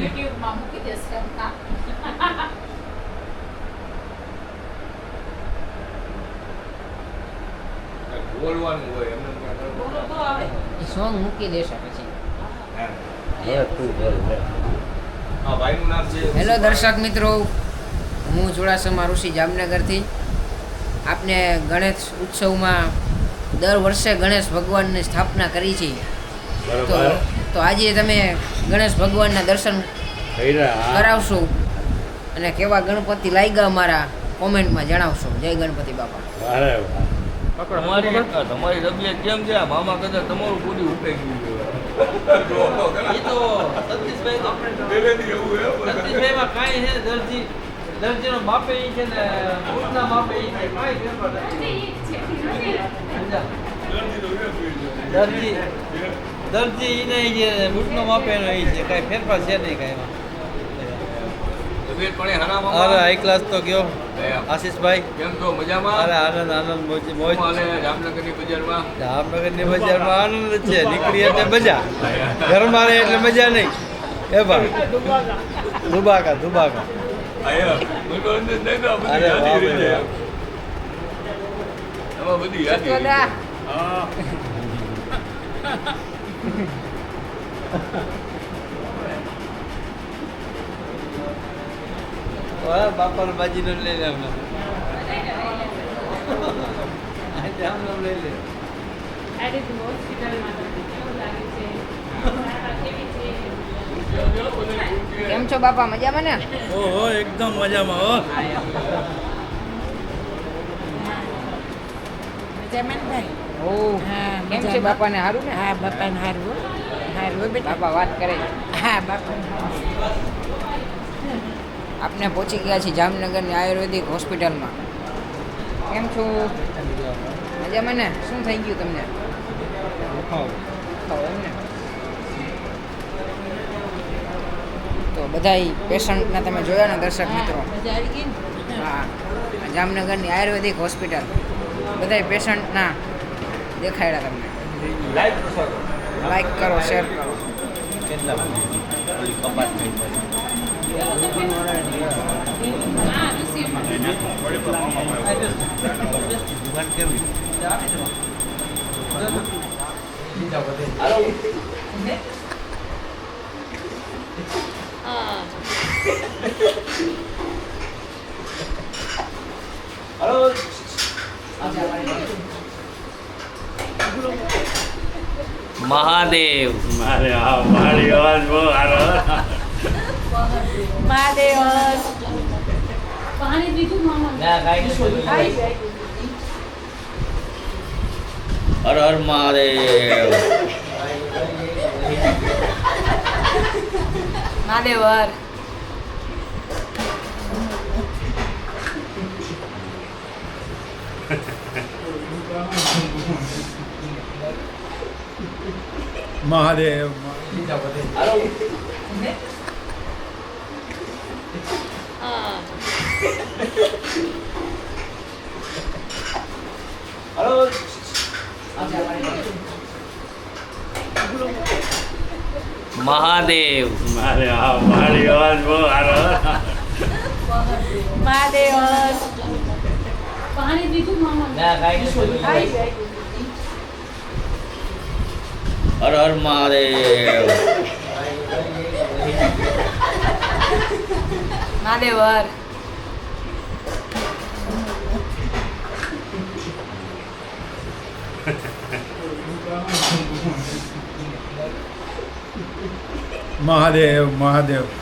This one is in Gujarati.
યુટ્યુબમાં મૂકી દેશે હમણાં. બોલવાનું હોય એમને બોલો તો હવે. સોંગ મૂકી દેશે પછી. હવે તું બોલ હેલો દર્શક મિત્રો હું ચુડાસમા ઋષિ જામનગરથી. આપને ગણેશ ઉત્સવમાં દર વર્ષે ગણેશ ભગવાનની સ્થાપના કરી છે. તો બરોબર તો આજે તમે ગણેશ ભગવાનના દર્શન કરાવશો અને કેવા ગણપતિ લાગ્યા અમારા કોમેન્ટમાં જણાવશો. જય ગણપતિ બાપા. તમારી તમારી તબિયત કેમ છે? મામા કદાચ તમારું પૂરી ઉપાઈ ગયું છે. ને છે? દરજી એને જે બૂટનો માપે એનો એ છે કાંઈ ફેરફાર છે નહીં કાંઈ અરે હાઈ ક્લાસ તો કયો આશીષભાઈ. કેમ છો? મજામાં? અરે આનંદ આનંદ મોજ મોજ. જામનગરની બજારમાં? જામનગરની બજારમાં આનંદ જ છે નીકળી એટલે મજા. ઘરમાં રહે એટલે મજા નહીં. એ ભાઈ. અરે બધી યાદી. હા. બાપાનો બાજીનો લઈ લે હમણાં આજે આમનો લઈ લે. આઈડી હોસ્પિટલમાં કેવું લાગે છે સારા કેવી છે? કેમ છો બાપા? મજામાં ને? ઓહો એકદમ મજામાં હો. જમનભાઈ ઓ હા, કેમ છે બાપાને સારું ને? હા બાપાને હારું. હારું બેટા. બાપા વાત કરે. હા બાપા. આપણે આપને પહોંચી ગયા છીએ જામનગરની આયુર્વેદિક હોસ્પિટલમાં. કેમ છો? મજામાં ને? શું થઈ ગયું તમને? એમને. તો બધાય પેશન્ટને તમે જોયા ને દર્શક મિત્રો? હા જામનગરની આયુર્વેદિક હોસ્પિટલ. બધાય પેશન્ટના દેખાડ્યા તમને. લાઈક કરો શેર કરો હા ઋષિ મહાદેવ. મહાદેવ. હર હર મહાદેવ. મહાદેવર મહાદેવ હર. Ha ha મારી અવાજ બહુ સારો મહાદેવ. પાણી પીધું મામા. હર હર મહાદેવ. મહાદેવર મહાદેવ મહાદેવ.